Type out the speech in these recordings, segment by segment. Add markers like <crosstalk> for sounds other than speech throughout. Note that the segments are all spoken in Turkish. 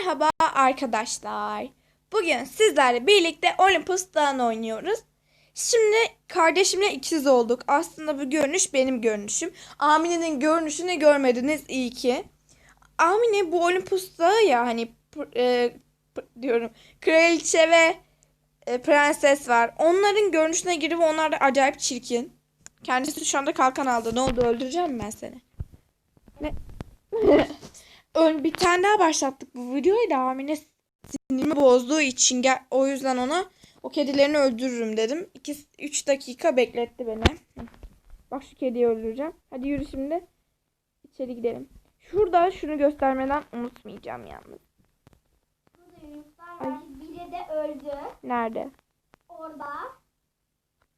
Merhaba arkadaşlar. Bugün sizlerle birlikte Olympus Dağı'nı oynuyoruz. Şimdi kardeşimle ikiz olduk. Aslında bu görünüş benim görünüşüm. Amine'nin görünüşünü görmediniz iyi ki. Amine bu Olympus Dağı ya hani e, diyorum kraliçe ve e, prenses var. Onların görünüşüne girip onlar da acayip çirkin. Kendisi şu anda kalkan aldı. Ne oldu öldüreceğim ben seni? Ne? <laughs> Ön, bir tane daha başlattık bu videoyu da Amine sinirimi bozduğu için gel, o yüzden ona o kedilerini öldürürüm dedim. 2 dakika bekletti beni. Bak şu kediyi öldüreceğim. Hadi yürü şimdi. İçeri gidelim. Şurada şunu göstermeden unutmayacağım yalnız. Ay. Biri de öldü. Nerede? Orada.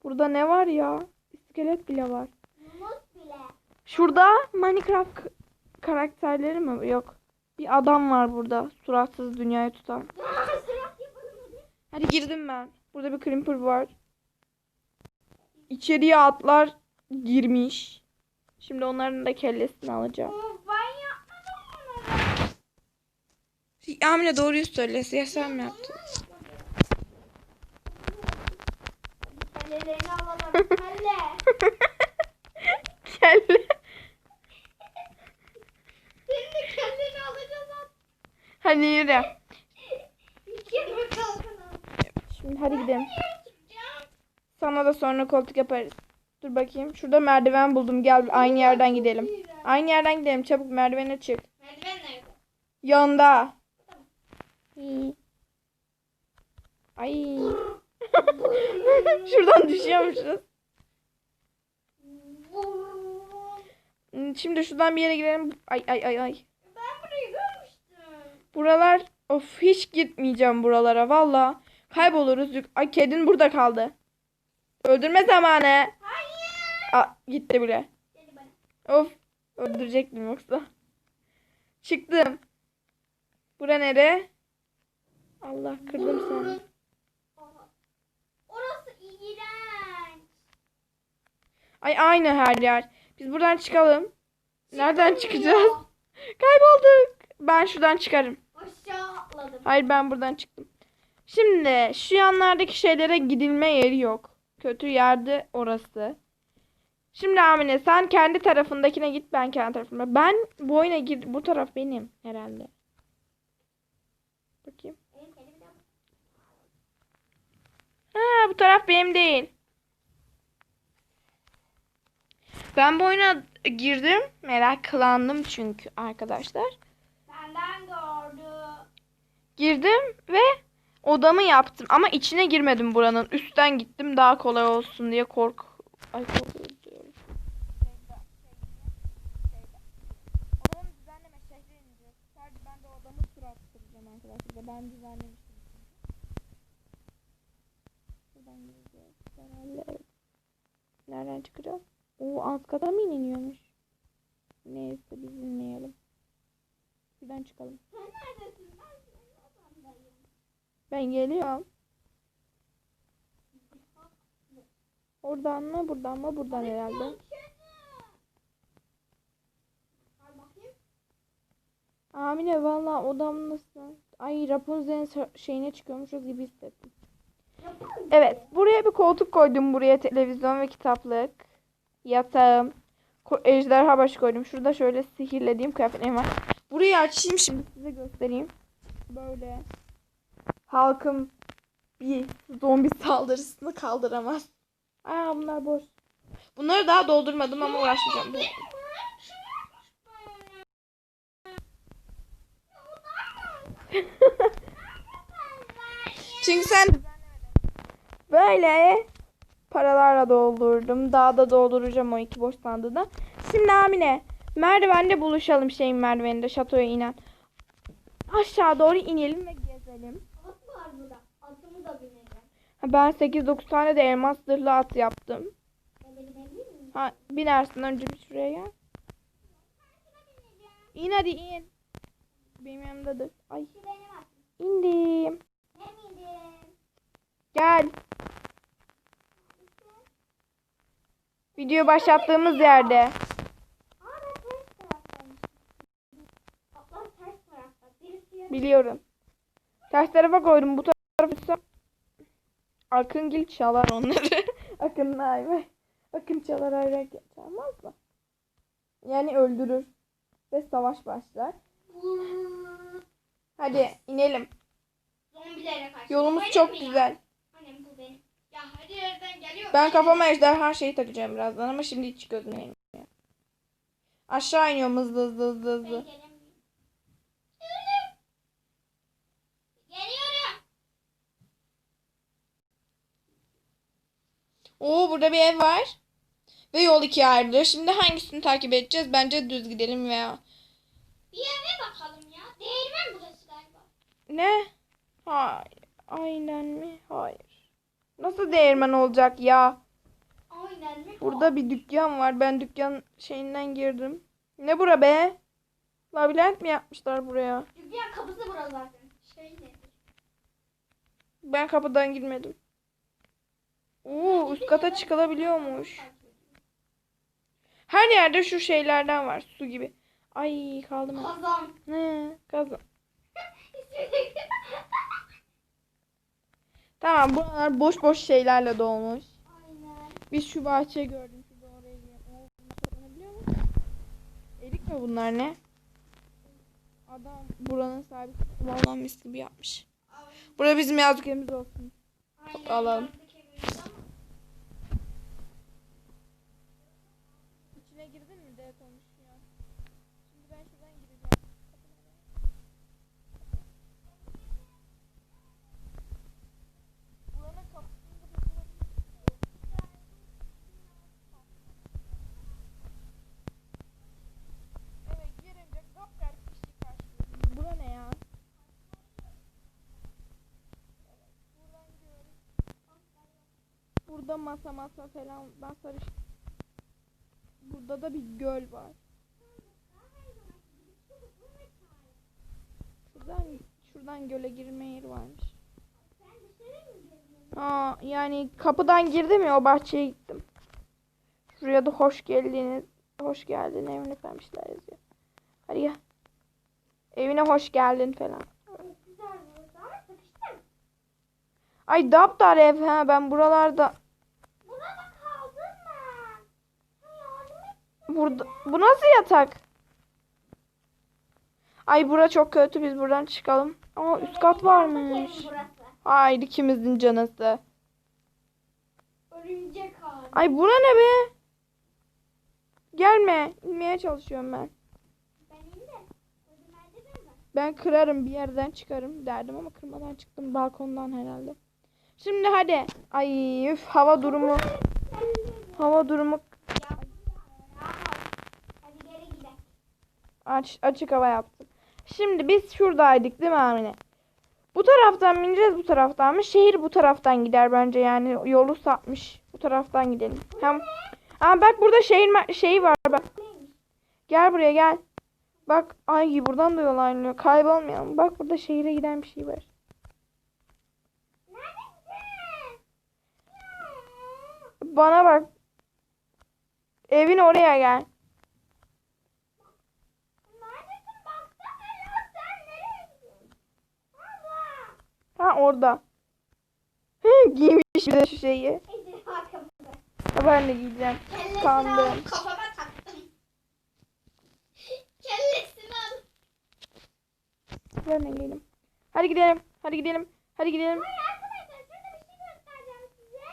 Burada ne var ya? İskelet bile var. Yunus bile. Şurada Minecraft karakterleri mi? Yok. Bir adam var burada. Suratsız dünyayı tutan. Hadi girdim ben. Burada bir creeper var. İçeriye atlar girmiş. Şimdi onların da kellesini alacağım. Onları. Amine doğruyu söyle. Ya sen mi yaptın? Kellelerini alalım. <laughs> Kelle. Kelle. Senin de kelleni alacağız at. Hadi yürü. Şimdi hadi gidelim. Sana da sonra koltuk yaparız. Dur bakayım. Şurada merdiven buldum. Gel aynı yerden gidelim. Aynı yerden gidelim. Çabuk merdivene çık. Merdiven nerede? Yanında. Ay. <laughs> Şuradan düşüyormuşuz. Şimdi şuradan bir yere girelim. Ay ay ay ay. Buralar of hiç gitmeyeceğim buralara valla. Kayboluruz. Ay kedin burada kaldı. Öldürme zamanı. Hayır. Aa, gitti bile. Of öldürecektim yoksa. Çıktım. Bura nere? Allah kırdım seni. Orası iğrenç. Ay aynı her yer. Biz buradan çıkalım. Nereden çıkacağız? <laughs> Kaybolduk. Ben şuradan çıkarım. Atladım. Hayır ben buradan çıktım. Şimdi şu yanlardaki şeylere gidilme yeri yok. Kötü yerde orası. Şimdi Amine sen kendi tarafındakine git ben kendi tarafıma. Ben bu oyuna gir bu taraf benim herhalde. Bakayım. Ha bu taraf benim değil. Ben bu oyuna girdim. Meraklandım çünkü arkadaşlar. Girdim ve odamı yaptım ama içine girmedim buranın. Üstten gittim daha kolay olsun diye kork Ay korkuyorum diyorum. Odamı düzenleme şehre ineceğiz. Sadece ben de odamı tur attıracağım arkadaşlar. Ben düzenlemiştim. Şuradan gireceğiz. Herhalde evet. Nereden çıkacağız? Oo alt kata mı iniliyormuş? Neyse biz inmeyelim. Şuradan çıkalım. Sen neredesin? Ben geliyorum. Oradan mı buradan mı buradan herhalde. Amine valla odam nasıl? Ay Rapunzel'in şeyine çıkıyormuşuz gibi hissettim. Evet buraya bir koltuk koydum buraya televizyon ve kitaplık. Yatağım. Ejderha başı koydum. Şurada şöyle sihirlediğim kıyafetlerim var. Burayı açayım şimdi size göstereyim. Böyle. Halkım bir zombi saldırısını kaldıramaz. Aa bunlar boş. Bunları daha doldurmadım ama uğraşmayacağım. <laughs> Çünkü sen böyle paralarla doldurdum. Daha da dolduracağım o iki boş sandığı. Şimdi Amine merdivende buluşalım şeyin merdiveninde şatoya inen. Aşağı doğru inelim ve gezelim. Var burada. Atımı da bineceğim. Ben 8-9 tane de elmas zırhlı at yaptım. Ha, binersin önce bir şuraya gel. İn hadi in. Benim yanımdadır. Ay indim. Gel. Video başlattığımız yerde. Biliyorum. Ters tarafa koydum. Bu tarafa Akıngil çalar onları. <laughs> Akın ayva. Akın çalar ayva çalmaz mı? Yani öldürür. Ve savaş başlar. Hadi inelim. Zombilere karşı. Yolumuz çok güzel. Annem bu benim. Ya hadi yerden geliyor. Ben kafama ejderha şeyi takacağım birazdan ama şimdi hiç gözümeyim. Aşağı iniyorum hızlı hızlı hızlı Ben hızlı. gelemiyorum. Geliyorum. Geliyorum. Oo burada bir ev var. Ve yol ikiye ayrılıyor. Şimdi hangisini takip edeceğiz? Bence düz gidelim veya... Bir eve bakalım ya. Değirmen burası galiba. Ne? Hayır. Aynen mi? Hayır. Nasıl değirmen olacak ya? Aynen mi? Burada bir dükkan var. Ben dükkan şeyinden girdim. Ne bura be? Labirent mi yapmışlar buraya? Dükkan kapısı zaten. Şey nedir? Ben kapıdan girmedim. Oo, üst kata çıkılabiliyormuş. Her yerde şu şeylerden var. Su gibi. Ay kaldım. Kazan. Ne? Kazan. Tamam buralar boş boş şeylerle dolmuş. Aynen. Biz şu bahçeyi gördüm. Şurada oraya gidelim. Erik mi bunlar ne? Adam buranın sahibi vallahi mis gibi yapmış. Bura bizim yazlık evimiz olsun. Aynen. Alalım. yazdık evimiz ama İçine girdin mi de konuşuyor. Şimdi ben şuradan gireceğim. Buranın kapısını da Evet girince kapkar bir şey karşılıyor. Bura ne ya? Evet, buradan gidiyoruz. Burada masa masa falan masa Burada da bir göl var. Şuradan şuradan göle girme yeri varmış. Aa, yani kapıdan girdim ya o bahçeye gittim. Şuraya da hoş geldiniz. Hoş geldin evine şeyler yazıyor. Hadi gel. Evine hoş geldin falan. çok güzel burası ama sıkıştım. Ay daptar ev ha ben buralarda Burada yardım et. burada bu nasıl yatak? Ay bura çok kötü biz buradan çıkalım. Aa üst kat varmış. Haydi ikimizin canısı. Örümcek ağacı. Ay bura ne be? Gelme. İnmeye çalışıyorum ben. Ben kırarım bir yerden çıkarım derdim ama kırmadan çıktım balkondan herhalde. Şimdi hadi. Ay üf hava durumu. Hava durumu aç, açık hava yaptım. Şimdi biz şuradaydık değil mi Amine? Bu taraftan mı ineceğiz bu taraftan mı? Şehir bu taraftan gider bence yani yolu sapmış. Bu taraftan gidelim. Hem Aa bak burada şehir şeyi var bak. Gel buraya gel. Bak ay buradan da yol ayrılıyor. Kaybolmayalım. Bak burada şehire giden bir şey var. Neredesin? Bana bak. Evin oraya gel. Ha orada. Hı, Giymiş bir de şu şeyi. Ha, Ben de giyeceğim. Kellesini Kandım. alıp kafama taktım. Kellesini al. Ben de giyelim. Hadi gidelim. Hadi gidelim. Hadi gidelim. Ay arkadaşlar şurada bir şey göstereceğim size.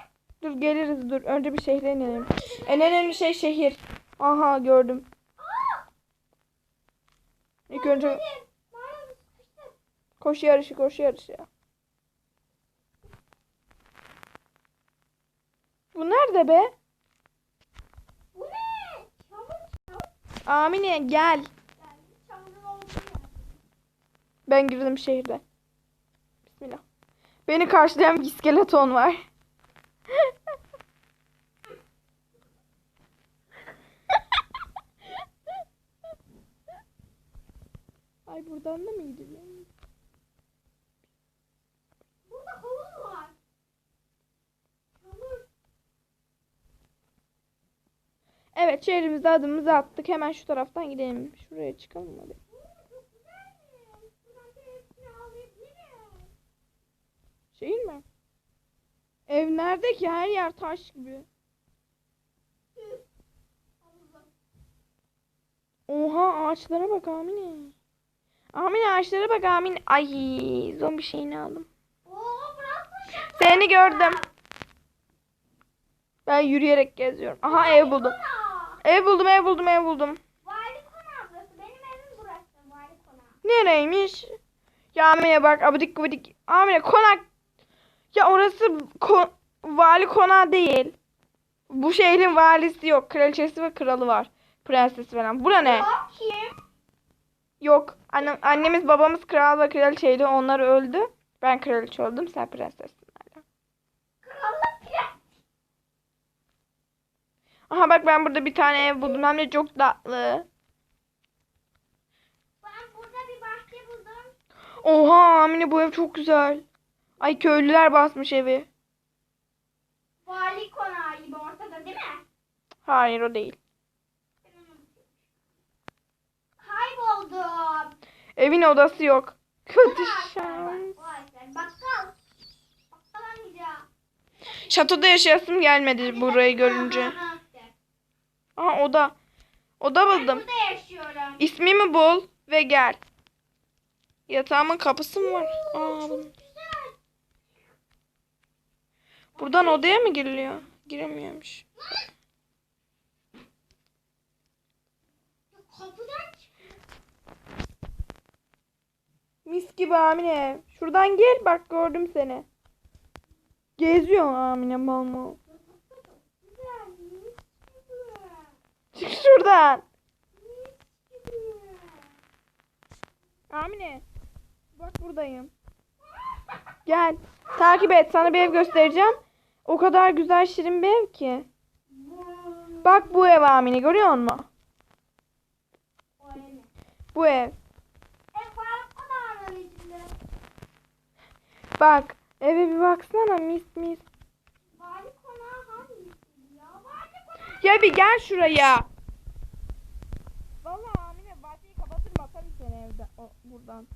Dur geliriz dur. Önce bir şehre inelim. En önemli şey şehir. Aha gördüm. İlk önce koşu yarışı koşu yarışı. Bu nerede be? Bu ne? Amine gel. Ben girdim şehirde. Bismillah. Beni karşılayan bir iskeleton var. <laughs> Ay buradan da mı gidiyor? Burada havuz var. Havuz. Evet şehrimizde adımımızı attık. Hemen şu taraftan gidelim. Şuraya çıkalım hadi. Şehir şey mi? Ev nerede ki? Her yer taş gibi. Oha ağaçlara bak Amine. Amine ağaçlara bak Amine. Ay zombi şeyini aldım. Seni gördüm. Ben yürüyerek geziyorum. Aha ev buldum. Ev buldum ev buldum ev buldum. Nereymiş? Ya Amine bak abidik gubidik. Amine konak. Ya orası ko- vali konağı değil. Bu şehrin valisi yok. Kraliçesi ve kralı var. Prensesi falan. Bura ne? Kim? Yok. Annem, annemiz babamız kral ve kraliçeydi. Onlar öldü. Ben kraliçe oldum. Sen prensessin hala. Aha bak ben burada bir tane ev buldum. Hem de çok tatlı. Ben burada bir bahçe buldum. Oha Amine bu ev çok güzel. Ay köylüler basmış evi. Vali konağı gibi ortada değil mi? Hayır o değil. Kayboldum. Evin odası yok. Kötü şans. Bakkal. Şatoda yaşayasım gelmedi burayı görünce. Aha oda. Oda buldum. burada yaşıyorum. İsmimi bul ve gel. Yatağımın kapısı mı var? Aa, buldum. Buradan odaya mı giriliyor? Giremiyormuş çık. Mis gibi Amine. Şuradan gel bak gördüm seni. Geziyor Amine mal mal. Çık şuradan. Amine. Bak buradayım. Gel. Takip et. Sana bir ev göstereceğim. O kadar güzel şirin bir ev ki. Bak bu ev Amine görüyor musun? Bu. Ev Bak. Eve bir baksana mis mis. Vali konağı hangisi ya? Vali konağı. Ya bir gel şuraya. Vallahi Amine bahçeyi kapatırım atarım seni evde o, buradan.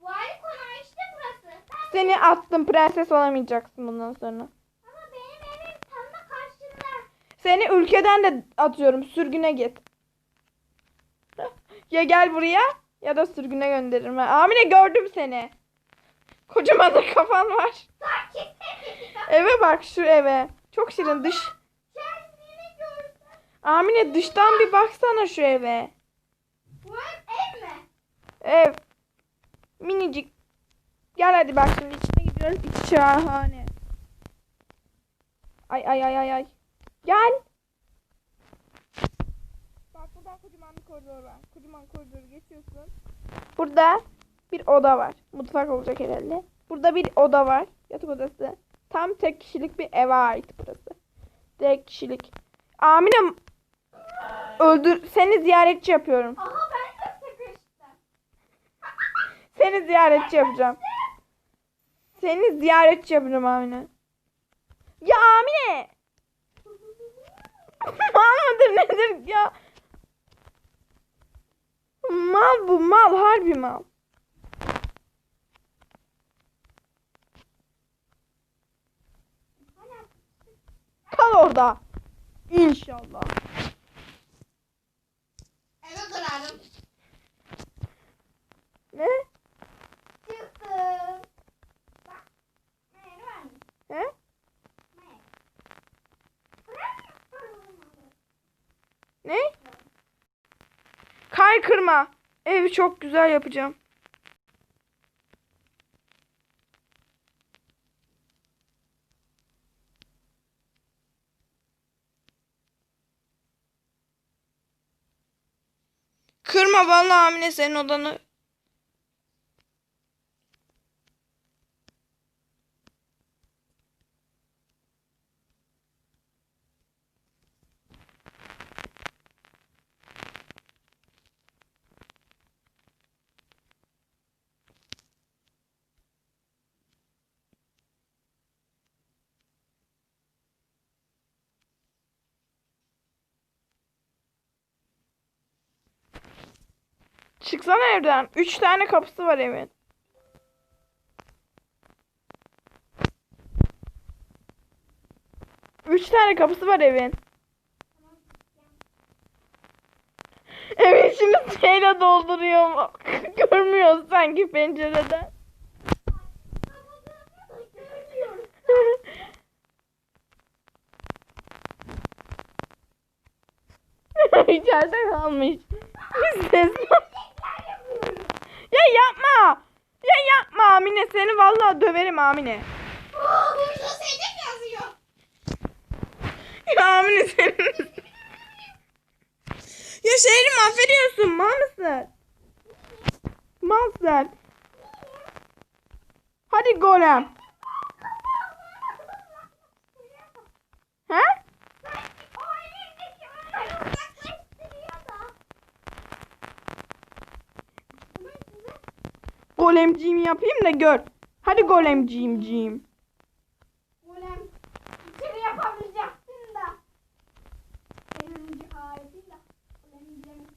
Vali konağı işte burası. Ben- Seni attım prenses olamayacaksın bundan sonra. Ama benim evim tam da karşında. Seni ülkeden de atıyorum sürgüne git. Ya gel buraya ya da sürgüne gönderirim. Amine gördüm seni. Kocaman da kafan var. <laughs> Eve bak şu eve. Çok şirin dış. Amine dıştan bir baksana şu eve. Bu ev mi? Ev. Minicik. Gel hadi bak şimdi içine gidiyoruz. İçi şahane. Ay ay ay ay ay. Gel. Buradan kocaman bir koridor var. Kocaman koridoru geçiyorsun. Burada bir oda var. Mutfak olacak herhalde. Burada bir oda var. Yatak odası. Tam tek kişilik bir eve ait burası. Tek kişilik. Amine öldür seni ziyaretçi yapıyorum. Aha ben de sıkıştım. Seni ziyaretçi yapacağım. Seni ziyaretçi yapacağım Amine. Ya Amine! <laughs> Mıdır nedir ya? Mal bu mal harbi mal. Kal orada. İnşallah. Eve kırarım. Ne? Çıktım. Bak. Merhaba. He? Merhaba. Bırak. Ne? Kay kırma. Evi çok güzel yapacağım. Kırma vallahi Amine senin odanı. Çıksana evden. Üç tane kapısı var evin. Üç tane kapısı var evin. <laughs> Evin şimdi şeyle dolduruyor? <laughs> Görmüyoruz sanki pencereden. <laughs> İçeride kalmış. Bir ses Ya yapma. Ya yapma Amine. Seni vallahi döverim Amine. Burada Sedef yazıyor. Ya Amine senin. ya şehri mahvediyorsun. Mal mısın? Malsın. Hadi golem. He? O elindeki onları uzaklaştırıyor da. Golemciğim yapayım da gör. Hadi golemciğimciğim. Golem içeri yapamayacaksın da. En önce ayetin de. Golem izlemesin.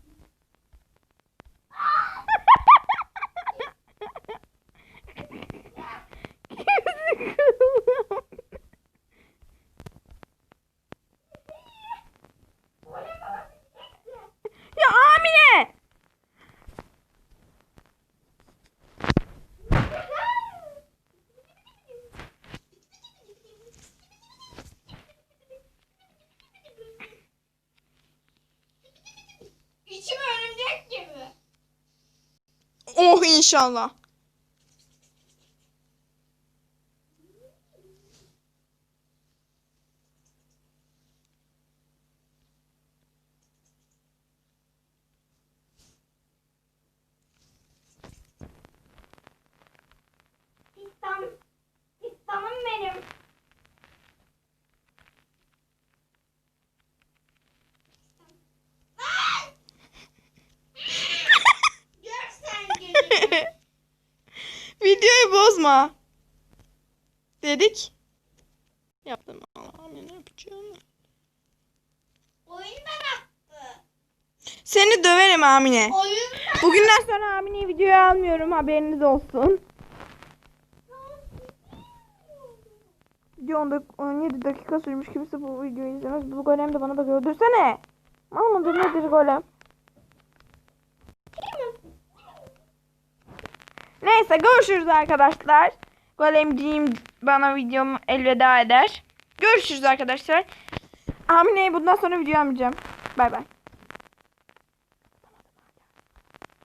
Golem alabileceksin. ya Amine. İçim örümcek gibi. Oh inşallah. İslam, İslam'ım benim. Lan! Görsen gününü. Videoyu bozma. Dedik. Yaptım. Amine ne yapacağım? Oyundan attı. Seni döverim Amine. Oyundan Bugünden sonra Amine'yi videoya almıyorum haberiniz olsun. Video 10 dak- 17 dakika sürmüş kimse bu videoyu izlemez. Bu golem de bana bak öldürsene. Mal mıdır nedir golem? Neyse görüşürüz arkadaşlar. Golemciğim bana videomu elveda eder. Görüşürüz arkadaşlar. Amine'yi bundan sonra video almayacağım. Bay bay.